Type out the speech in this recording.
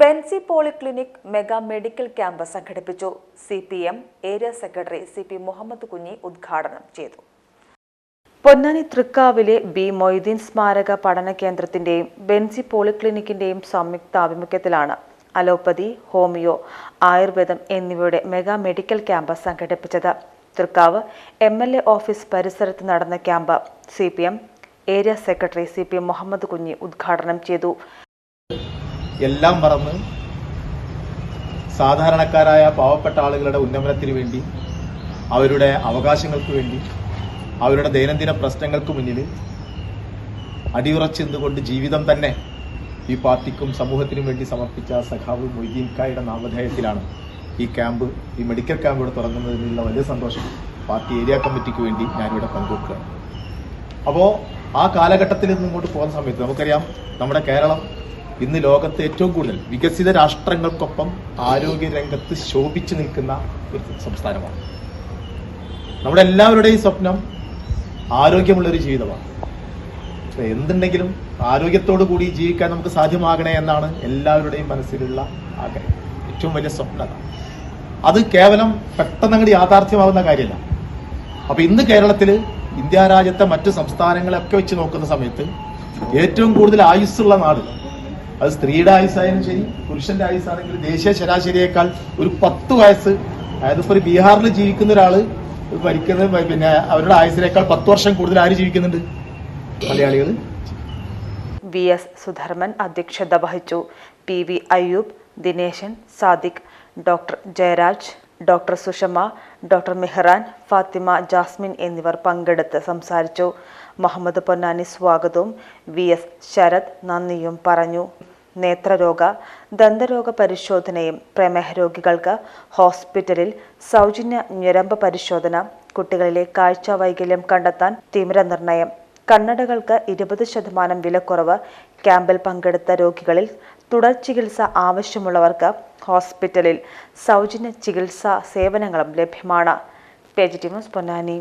Benzy polyclinic mega medical camp സംഘടിപ്പിച്ചു. C P M area secretary C P Muhammad Kunhi ഉദ്ഘാടനം ചെയ്തു. പൊന്നാനി തൃക്കാവിലെ B Moideen സ്മാരക പഠന കേന്ദ്രത്തിന്റെയും ബെൻസി പോളിക്ലിനിക്കിന്റെയും സംയുക്താഭിമുഖ്യത്തിലാണ് അലോപ്പതി ഹോമിയോ ആയുർവേദം എന്നിവയുടെ മെഗാ മെഡിക്കൽ ക്യാമ്പ് സംഘടിപ്പിച്ചത്. Thrikkavu M L A office പരിസരത്ത് നടന്ന camp C P M area secretary C P Muhammad Kunhi ഉദ്ഘാടനം ചെയ്തു. എല്ലാം മറന്ന് സാധാരണക്കാരായ പാവപ്പെട്ട ആളുകളുടെ ഉന്നമനത്തിന് വേണ്ടി അവരുടെ അവകാശങ്ങൾക്ക് വേണ്ടി അവരുടെ ദൈനംദിന പ്രശ്നങ്ങൾക്ക് മുന്നിൽ അടിയുറച്ചെന്നുകൊണ്ട് ജീവിതം തന്നെ ഈ പാർട്ടിക്കും സമൂഹത്തിനും വേണ്ടി സമർപ്പിച്ച സഖാവ് മൊയ്തീൻ കായുടെ നാമധേയത്തിലാണ് ഈ ക്യാമ്പ് ഈ മെഡിക്കൽ ക്യാമ്പ് ഇവിടെ തുടങ്ങുന്നതിനുള്ള വലിയ സന്തോഷം പാർട്ടി ഏരിയ കമ്മിറ്റിക്ക് വേണ്ടി ഞാനിവിടെ പങ്കുവെക്കുകയാണ് അപ്പോൾ ആ കാലഘട്ടത്തിൽ നിന്നും ഇങ്ങോട്ട് പോകുന്ന സമയത്ത് നമുക്കറിയാം നമ്മുടെ കേരളം ഇന്ന് ലോകത്ത് ഏറ്റവും കൂടുതൽ വികസിത രാഷ്ട്രങ്ങൾക്കൊപ്പം ആരോഗ്യ രംഗത്ത് ശോഭിച്ചു നിൽക്കുന്ന ഒരു സംസ്ഥാനമാണ്. നമ്മുടെ എല്ലാവരുടെയും സ്വപ്നം ആരോഗ്യമുള്ളൊരു ജീവിതമാണ്. എന്തുണ്ടെങ്കിലും ആരോഗ്യത്തോടു കൂടി ജീവിക്കാൻ നമുക്ക് സാധ്യമാകണേ എന്നാണ് എല്ലാവരുടെയും മനസ്സിലുള്ള ആഗ്രഹം. ഏറ്റവും വലിയ സ്വപ്നം അത് കേവലം പെട്ടെന്ന് അങ്ങോട്ട് യാഥാർത്ഥ്യമാകുന്ന കാര്യമല്ല. അപ്പൊ ഇന്ന് കേരളത്തിൽ ഇന്ത്യ രാജ്യത്തെ മറ്റു സംസ്ഥാനങ്ങളൊക്കെ വെച്ച് നോക്കുന്ന സമയത്ത് ഏറ്റവും കൂടുതൽ ആയുസ്സുള്ള നാട് അത് സ്ത്രീയുടെ ആയുസ്സായാലും ശരി പുരുഷന്റെ ആയുസ്സാണെങ്കിൽ ദേശീയ ശരാശരിയേക്കാൾ ഒരു പത്ത് വയസ്സ്. അതായത് ഇപ്പൊ ഒരു ബീഹാറിൽ ജീവിക്കുന്ന ഒരാൾ ഭരിക്കുന്നത് പിന്നെ അവരുടെ ആയുസിനേക്കാൾ പത്ത് വർഷം കൂടുതൽ ആര് ജീവിക്കുന്നുണ്ട്? മലയാളികൾ വി എസ് സുധർമ്മൻ അധ്യക്ഷത വഹിച്ചു. P V Ayyub Dineshan Sadiq doctor Jayaraj doctor Sushama doctor Mehran Fathima Jasmin എന്നിവർ പങ്കെടുത്ത് സംസാരിച്ചു. മുഹമ്മദ് പൊന്നാനി സ്വാഗതവും വി എസ് ശരത് നന്ദിയും പറഞ്ഞു. നേത്രരോഗ ദന്തരോഗ പരിശോധനയും പ്രമേഹ രോഗികൾക്ക് ഹോസ്പിറ്റലിൽ സൗജന്യ ഞരമ്പ് പരിശോധന കുട്ടികളിലെ കാഴ്ച വൈകല്യം കണ്ടെത്താൻ തീവ്രനിർണയം കണ്ണടകൾക്ക് ഇരുപത് ശതമാനം വിലക്കുറവ് ക്യാമ്പിൽ പങ്കെടുത്ത രോഗികളിൽ തുടർ ചികിത്സ ആവശ്യമുള്ളവർക്ക് ഹോസ്പിറ്റലിൽ സൗജന്യ ചികിത്സാ സേവനങ്ങളും ലഭ്യമാണ്. പേജ് പൊന്നാനി.